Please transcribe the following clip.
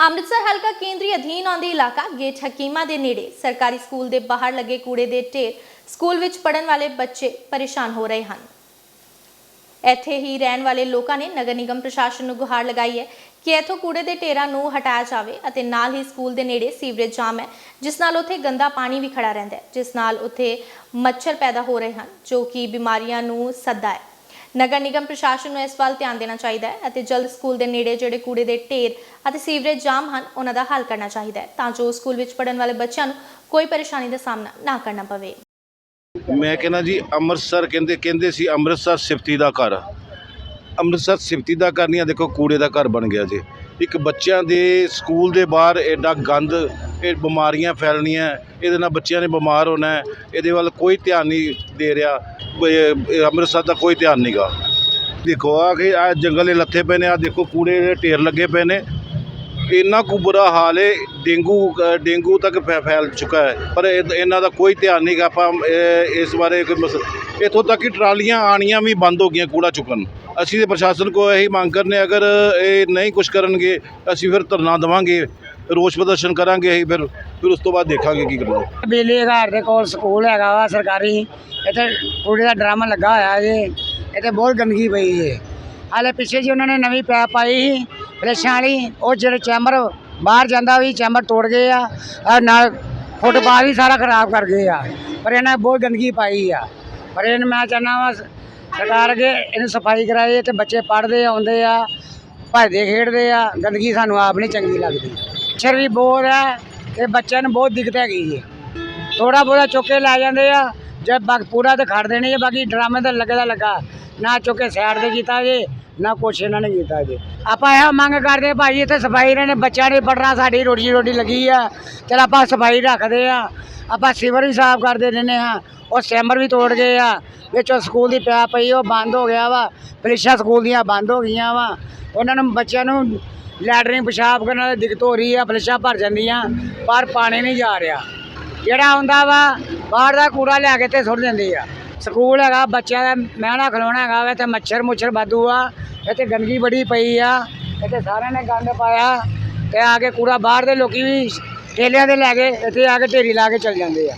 ਅੰਮ੍ਰਿਤਸਰ ਹਲਕਾ ਕੇਂਦਰੀ ਅਧੀਨ ਆਉਂਦੇ ਇਲਾਕਾ ਗੇਟ ਹਕੀਮਾ ਦੇ ਨੇੜੇ ਸਰਕਾਰੀ ਸਕੂਲ ਦੇ ਬਾਹਰ ਲੱਗੇ ਕੂੜੇ ਦੇ ਢੇਰ ਸਕੂਲ ਵਿੱਚ ਪੜਨ ਵਾਲੇ ਬੱਚੇ ਪਰੇਸ਼ਾਨ ਹੋ ਰਹੇ ਹਨ। ਇੱਥੇ ਹੀ ਰਹਿਣ ਵਾਲੇ ਲੋਕਾਂ ਨੇ ਨਗਰ ਨਿਗਮ ਪ੍ਰਸ਼ਾਸਨ ਨੂੰ ਗੁਹਾਰ ਲਗਾਈ ਹੈ ਕਿ ਇੱਥੋਂ ਕੂੜੇ ਦੇ ਢੇਰਾਂ ਨੂੰ ਹਟਾਇਆ ਜਾਵੇ ਅਤੇ ਨਾਲ ਹੀ ਸਕੂਲ ਦੇ ਨੇੜੇ ਸੀਵਰੇਜ ਜਾਮ ਹੈ, ਜਿਸ ਨਾਲ ਉੱਥੇ ਗੰਦਾ ਪਾਣੀ ਵੀ ਖੜਾ ਰਹਿੰਦਾ ਹੈ, ਜਿਸ ਨਾਲ ਉੱਥੇ ਮੱਛਰ ਪੈਦਾ ਹੋ ਰਹੇ ਹਨ, ਜੋ ਕਿ ਬਿਮਾਰੀਆਂ ਨੂੰ ਸੱਦਾ ਹੈ। ਨਗਰ ਨਿਗਮ ਪ੍ਰਸ਼ਾਸਨ ਨੂੰ ਇਸ ਵੱਲ ਧਿਆਨ ਦੇਣਾ ਚਾਹੀਦਾ ਹੈ ਅਤੇ ਜਲਦ ਸਕੂਲ ਦੇ ਨੇੜੇ ਜਿਹੜੇ ਕੂੜੇ ਦੇ ਢੇਰ ਅਤੇ ਸੀਵਰੇਜ ਜਾਮ ਹਨ, ਉਹਨਾਂ ਦਾ ਹੱਲ ਕਰਨਾ ਚਾਹੀਦਾ ਹੈ ਤਾਂ ਜੋ ਸਕੂਲ ਵਿੱਚ ਪੜਨ ਵਾਲੇ ਬੱਚਿਆਂ ਨੂੰ ਕੋਈ ਪਰੇਸ਼ਾਨੀ ਦਾ ਸਾਹਮਣਾ ਨਾ ਕਰਨਾ ਪਵੇ। ਮੈਂ ਕਹਿੰਦਾ ਜੀ, ਅੰਮ੍ਰਿਤਸਰ ਕਹਿੰਦੇ ਕਹਿੰਦੇ ਸੀ ਅੰਮ੍ਰਿਤਸਰ ਸਿਫਤੀ ਦਾ ਘਰ ਅੰਮ੍ਰਿਤਸਰ ਸਿਫਤੀ ਦਾ ਘਰ ਨਹੀਂ ਆ, ਦੇਖੋ ਕੂੜੇ ਦਾ ਘਰ ਬਣ ਗਿਆ ਜੀ। ਇੱਕ ਬੱਚਿਆਂ ਦੇ ਸਕੂਲ ਦੇ ਬਾਹਰ ਐਡਾ ਗੰਦ, ਇਹ ਬਿਮਾਰੀਆਂ ਫੈਲਣੀਆਂ, ਇਹਦੇ ਨਾਲ ਬੱਚਿਆਂ ਨੇ ਬਿਮਾਰ ਹੋਣਾ, ਇਹਦੇ ਵੱਲ ਕੋਈ ਧਿਆਨ ਨਹੀਂ ਦੇ ਰਿਹਾ। ਅੰਮ੍ਰਿਤਸਰ ਦਾ ਕੋਈ ਧਿਆਨ ਨਹੀਂਗਾ ਦੇਖੋ, ਆ ਕਿ ਆ ਦੇ ਲੱਥੇ ਪਏ ਨੇ, ਆ ਦੇਖੋ ਕੂੜੇ ਦੇ ਢੇਰ ਲੱਗੇ ਪਏ ਨੇ। ਇੰਨਾ ਕੁ ਬੁਰਾ ਹਾਲ ਹੈ ਡੇਂਗੂ ਡੇਂਗੂ ਤੱਕ ਫੈ- ਫੈਲ ਚੁੱਕਾ ਹੈ। ਪਰ ਇਹਨਾਂ ਦਾ ਕੋਈ ਧਿਆਨ ਨਹੀਂ ਗਾ ਆਪਾਂ ਇਸ ਬਾਰੇ ਕੋਈ ਮਸ, ਇੱਥੋਂ ਤੱਕ ਕਿ ਟਰਾਲੀਆਂ ਆਣੀਆਂ ਵੀ ਬੰਦ ਹੋ ਗਈਆਂ ਕੂੜਾ ਚੁੱਕਣ। ਅਸੀਂ ਤੇ ਪ੍ਰਸ਼ਾਸਨ ਕੋ ਇਹੀ ਮੰਗ ਕਰਨੇ ਅਗਰ ਇਹ ਨਹੀਂ ਕੁਝ ਕਰਨਗੇ, ਅਸੀਂ ਫਿਰ ਧਰਨਾ ਦੇਵਾਂਗੇ। ਰੋਸ ਪ੍ਰਦਰਸ਼ਨ ਕਰਾਂਗੇ ਅਸੀਂ ਫਿਰ ਫਿਰ ਉਸ ਤੋਂ ਬਾਅਦ ਦੇਖਾਂਗੇ ਕੀ ਕਰਨਾ। ਬਿਜਲੀ ਘਰ ਦੇ ਕੋਲ ਸਕੂਲ ਹੈਗਾ ਵਾ ਸਰਕਾਰੀ, ਇੱਥੇ ਕੂੜੇ ਦਾ ਡਰਾਮਾ ਲੱਗਾ ਹੋਇਆ ਜੇ, ਇੱਥੇ ਬਹੁਤ ਗੰਦਗੀ ਪਈ ਜੇ। ਹਾਲੇ ਪਿੱਛੇ ਜੀ ਉਹਨਾਂ ਨੇ ਨਵੀਂ ਪੈਪ ਪਾਈ ਸੀ ਫਲੈਸ਼ਾਂ ਵਾਲੀ, ਉਹ ਜਿਹੜੇ ਚੈਂਬਰ ਬਾਹਰ ਜਾਂਦਾ ਵੀ ਚੈਂਬਰ ਤੋੜ ਗਏ ਆ ਔਰ ਨਾਲ ਫੁੱਟਪਾਥ ਵੀ ਸਾਰਾ ਖਰਾਬ ਕਰ ਗਏ ਆ, ਪਰ ਇਹਨਾਂ ਬਹੁਤ ਗੰਦਗੀ ਪਾਈ ਆ। ਪਰ ਇਹਨੂੰ ਮੈਂ ਚਾਹੁੰਦਾ ਵਾ ਸਰਕਾਰ ਅੱਗੇ ਇਹਨੂੰ ਸਫ਼ਾਈ ਕਰਾਏ ਤੇ ਬੱਚੇ ਪੜ੍ਹਦੇ, ਆਉਂਦੇ ਆ, ਭੱਜਦੇ, ਖੇਡਦੇ ਆ, ਗੰਦਗੀ ਸਾਨੂੰ ਆਪ ਨਹੀਂ ਚੰਗੀ ਲੱਗਦੀ। ਮੱਛਰ ਵੀ ਬਹੁਤ ਹੈ ਤੇ ਬੱਚਿਆਂ ਨੂੰ ਬਹੁਤ ਦਿੱਕਤ ਹੈਗੀ ਹੈ ਥੋੜਾ ਬਹੁਤਾ ਚੁੱਕ ਕੇ ਲੈ ਜਾਂਦੇ ਆ, ਜੇ ਬਾਕੀ ਪੂਰਾ ਤੇ ਖੜ ਦੇਣੀ ਹੈ ਬਾਕੀ ਡਰਾਮੇ ਤਾਂ ਲੱਗੇ ਦਾ ਲੱਗਾ। ਨਾ ਚੁੱਕ ਕੇ ਸਾਈਡ ਤੇ ਕੀਤਾ ਜੇ, ਨਾ ਕੁਛ ਇਹਨਾਂ ਨੇ ਕੀਤਾ ਜੇ। ਆਪਾਂ ਇਹ ਮੰਗ ਕਰਦੇ ਭਾਈ, ਇੱਥੇ ਸਫ਼ਾਈ ਰਹੇ ਨੇ ਬੱਚਿਆਂ ਨੇ ਪੜਨਾ ਸਾਡੀ ਰੋਟੀ ਰੋਟੀ ਲੱਗੀ ਆ। ਚਲ ਆਪਾਂ ਸਫ਼ਾਈ ਰੱਖਦੇ ਆ। ਆਪਾਂ ਸਿਵਰ ਵੀ ਸਾਫ਼ ਕਰਦੇ ਰਹਿੰਦੇ ਆ ਉਹ ਸੈਂਬਰ ਵੀ ਤੋੜ ਗਏ ਆ। ਵਿੱਚੋਂ ਸਕੂਲ ਦੀ ਪਿਆ ਪਈ, ਉਹ ਬੰਦ ਹੋ ਗਿਆ ਵਾ। ਪਲੀਸ਼ਾ ਸਕੂਲ ਦੀਆਂ ਬੰਦ ਹੋ ਗਈਆਂ ਵਾ। ਉਹਨਾਂ ਨੂੰ ਬੱਚਿਆਂ ਨੂੰ ਲੈਟਰਿੰਗ ਪਿਸ਼ਾਬ ਕਰਨ ਦੀ ਦਿੱਕਤ ਹੋ ਰਹੀ ਆ, ਫਲਸ਼ਾਂ ਭਰ ਜਾਂਦੀਆਂ, ਪਰ ਪਾਣੀ ਨਹੀਂ ਜਾ ਰਿਹਾ। ਜਿਹੜਾ ਹੁੰਦਾ ਵਾ, ਬਾਹਰ ਦਾ ਕੂੜਾ ਲਿਆ ਕੇ ਤੇ ਸੁੱਟ ਦਿੰਦੇ ਆ। ਸਕੂਲ ਹੈਗਾ, ਬੱਚਿਆਂ ਦਾ ਮਹਿਣਾ ਖਲੋਣਾ ਹੈਗਾ ਵਾ ਤੇ ਮੱਛਰ ਮੁੱਛਰ ਵਾਧੂ ਆ, ਇੱਥੇ ਗੰਦਗੀ ਬੜੀ ਪਈ ਆ, ਇੱਥੇ ਸਾਰਿਆਂ ਨੇ ਗੰਦ ਪਾਇਆ, ਤੇ ਆ ਕੇ ਕੂੜਾ ਬਾਹਰ ਦੇ ਲੋਕੀ ਵੀ ਠੇਲਿਆਂ ਦੇ ਲੈ ਕੇ, ਇੱਥੇ ਆ ਕੇ ਢੇਰੀ ਲਾ ਕੇ ਚਲ ਜਾਂਦੇ ਆ।